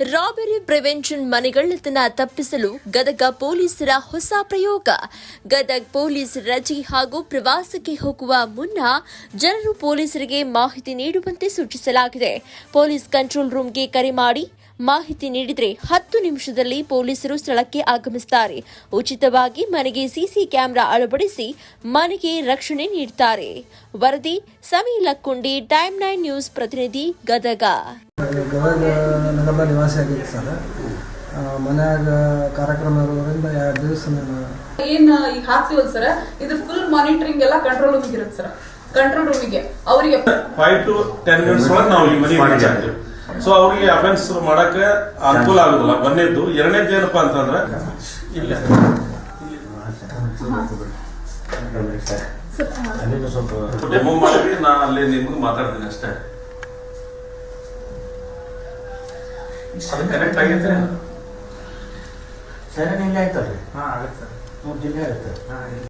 Robbery prevention ಮನೆಗಳ್ಳತನ ತಪ್ಪಿಸಲು ಗದಗ ಪೊಲೀಸರ ಹೊಸ ಪ್ರಯೋಗ. ಗದಗ ಪೊಲೀಸ್ ರಜೆ ಹಾಗೂ ಪ್ರವಾಸಕ್ಕೆ ಹೋಗುವ ಮುನ್ನ ಜನರು ಪೊಲೀಸರಿಗೆ ಮಾಹಿತಿ ನೀಡುವಂತೆ ಸೂಚಿಸಲಾಗಿದೆ. ಪೊಲೀಸ್ ಕಂಟ್ರೋಲ್ ರೂಮ್ಗೆ ಕರೆ ಮಾಡಿ ಮಾಹಿತಿ ನೀಡಿದರೆ ಹತ್ತು ನಿಮಿಷದಲ್ಲಿ ಪೊಲೀಸರು ಸ್ಥಳಕ್ಕೆ ಆಗಮಿಸುತ್ತಾರೆ ಉಚಿತವಾಗಿ ಮನೆಗೆ ಸಿಸಿ ಕ್ಯಾಮೆರಾ ಅಳವಡಿಸಿ ಮನೆಗೆ ರಕ್ಷಣೆ ನೀಡುತ್ತಾರೆ ವರದಿ Sami Lakkundi time nine news ಪ್ರತಿನಿಧಿ ಗದಗ. ಗದಗ ನಗರದ ನಿವಾಸಿ ಆಗಿತ್ತು ಸರ್ ಮನ್ಯಾಗ ಕಾರ್ಯಕ್ರಮ ಇರೋದ್ರಿಂದ ಎರಡು ದಿವಸ ನಾನು ಏನ್ ಈಗ ಹಾಕ್ತಿವಲ್ ಸರ್ ಇದು ಫುಲ್ ಮಾನಿಟರಿಂಗ್ ಎಲ್ಲ ಕಂಟ್ರೋಲ್ ರೂಮಿಗೆ ಇರುತ್ತೆ ಸರ್. ಕಂಟ್ರೋಲ್ ರೂಮಿಗೆ ಅವರಿಗೆ ಫೈವ್ ಟು ಟೆನ್ ಮಿನಿಟ್ಸ್ ಒಳಗೆ ನಾವು ಈ ಮನೆಗೆ ಸೊ ಅವ್ರಿಗೆ ಅಫೆನ್ಸ್ ಮಾಡಕ್ಕೆ ಅನುಕೂಲ ಆಗುದಿಲ್ಲ. ಒಂದೇದ್ದು. ಎರಡನೇದ್ದು ಏನಪ್ಪಾ ಅಂತಂದ್ರೆ ಇಲ್ಲ. ಡೆಮೋ ಮಾಡಿ ನಾ ಅಲ್ಲಿ ನಿಮ್ಗೆ ಮಾತಾಡ್ತೀನಿ ಅಷ್ಟೇ. ಕರೆಕ್ಟ್ ಆಗೈತೆ ಸರಿ ಇಲ್ಲ ಆಯ್ತಲ್ರಿ? ಹಾ ಆಗತ್ತೆ. ಸರ್ ಮೂರು ಜಿಲ್ಲೆ ಆಗುತ್ತೆ. ಹಾ ಇಲ್ಲ.